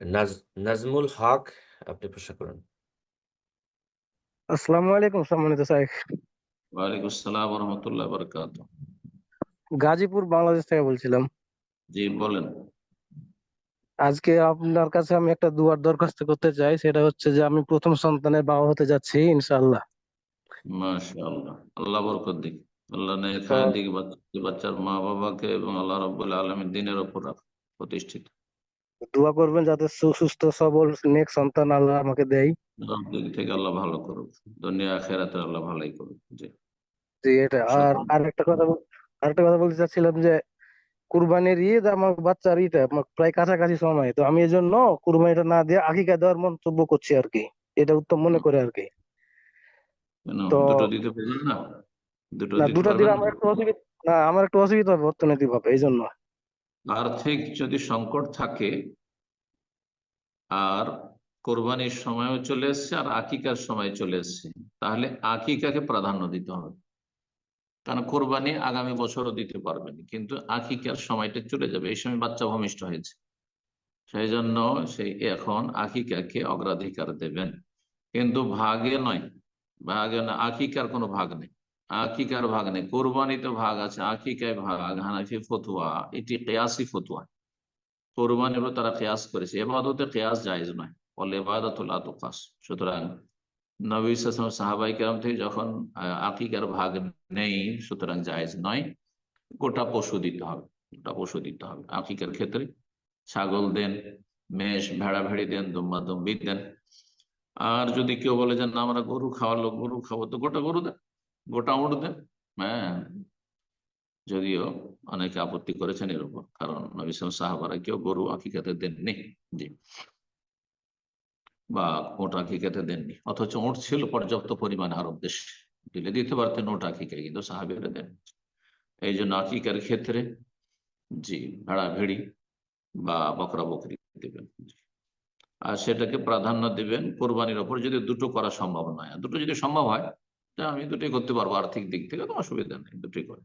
নাজ নাজমুল হক আপনি প্রশ্ন করুন। আসসালামু আলাইকুম সম্মানিত সাহেব ওয়ালাইকুম আসসালাম রহমতুল্লাহ বরকাত। গাজীপুর বাংলাদেশ থেকে বলছিলাম। জি বলেন। আজকে আপনার কাছে আমি একটা দুয়ার দরখাস্ত করতে চাই সেটা হচ্ছে যে আমি প্রথম সন্তানের বাবা হতে যাচ্ছি ইনশাআল্লাহ। মাশাআল্লাহ। আল্লাহ বরকত দিক। আল্লাহ নেক খায়ের দিকে বাচ্চার মা বাবাকে এবং আল্লাহ রাব্বুল আলামিন দিনের উপর প্রতিষ্ঠিত। দোয়া করবেন যাতে সুস্থ সবল নেক সন্তান আল্লাহ আমাকে দেয়। দিক থেকে আল্লাহ ভালো করুক। দুনিয়া আখেরাতে আল্লাহ ভালোই করুক। জি। জি এটা আর আরেকটা কথা আরেকটা কথা বলতে চাচ্ছিলাম যে কুরবানির ঈদ আমার বাচ্চার ঈদ প্রায় কাছাকাছি সময়। তো আমি এই জন্য কুরবানিটা না দিয়ে আকিকা দেওয়ার মন্তব্য করছি আর কি। এটা উত্তম মনে করে আর কি। তো- দুটো দিতে পারবেন না? দুটো দিতে দুটো দিলে আমার একটু অসুবিধা না আমার একটু অসুবিধা হবে অর্থনৈতিক ভাবে এই জন্য আর্থিক যদি সংকট থাকে, আর কোরবানির সময়ও চলে এসছে, আর আকিকার সময় চলে এসছে, তাহলে আকিকাকে প্রাধান্য দিতে হবে। কারণ কোরবানি আগামী বছরও দিতে পারবেন, কিন্তু আকিকার সময়টা চলে যাবে। এই সময় বাচ্চা ভূমিষ্ঠ হয়েছে। সেই জন্য সেই এখন আকিকাকে অগ্রাধিকার দেবেন। কিন্তু ভাগে নয়। ভাগে না আকিকার কোনো ভাগ নেই। আকিকার ভাগ নেই কোরবানিতে ভাগ আছে, আকিকায় ভাগ, হানাফি ফতুয়া, এটি কেয়াসি ফতুয়া। কোরবানিরও তারা কেয়াস করেছে, এবাদতে কেয়াস জায়েজ নয় বলে এবাদতুল্লাহ তুকাস সুতরাং নবী সাহাবাই কেরাম থেকে যখন আকিকার ভাগ নেই, সুতরাং জায়েজ নয়, গোটা পশু দিতে হবে, গোটা পশু দিতে হবে। আকিকার ক্ষেত্রে ছাগল দেন, মেষ ভেড়া ভেড়ি দেন দুম্বা দুম্বি দেন। আর যদি কেউ বলে যে না, আমরা গরু খাওয়ালো গরু খাব, তো গোটা গরু দেন। গোটা উঠ দেন হ্যাঁ। যদিও অনেকে আপত্তি করেছেন এর উপর, কারণ নবী সালাম সাহাবারা কেউ গরু আকিকাতে দেননি। জি। বা ওট আকিকাতে দেননি। অথচ ওট ছিল পর্যাপ্ত পরিমাণে আরব দেশে। দিলে দিতে পারতেন ওট আকিকায়, কিন্তু সাহাবিরা দেন এই জন্য আকিকার ক্ষেত্রে, জি ভেড়া ভেড়ি বা বকরা বকরি দেবেন। আর সেটাকে প্রাধান্য দিবেন কোরবানির ওপর যদি দুটো করা সম্ভব নয়। দুটো যদি সম্ভব হয় তা আমি দুটোই করতে পারব আর্থিক দিক থেকে তো অসুবিধা নেই দুটোই করে।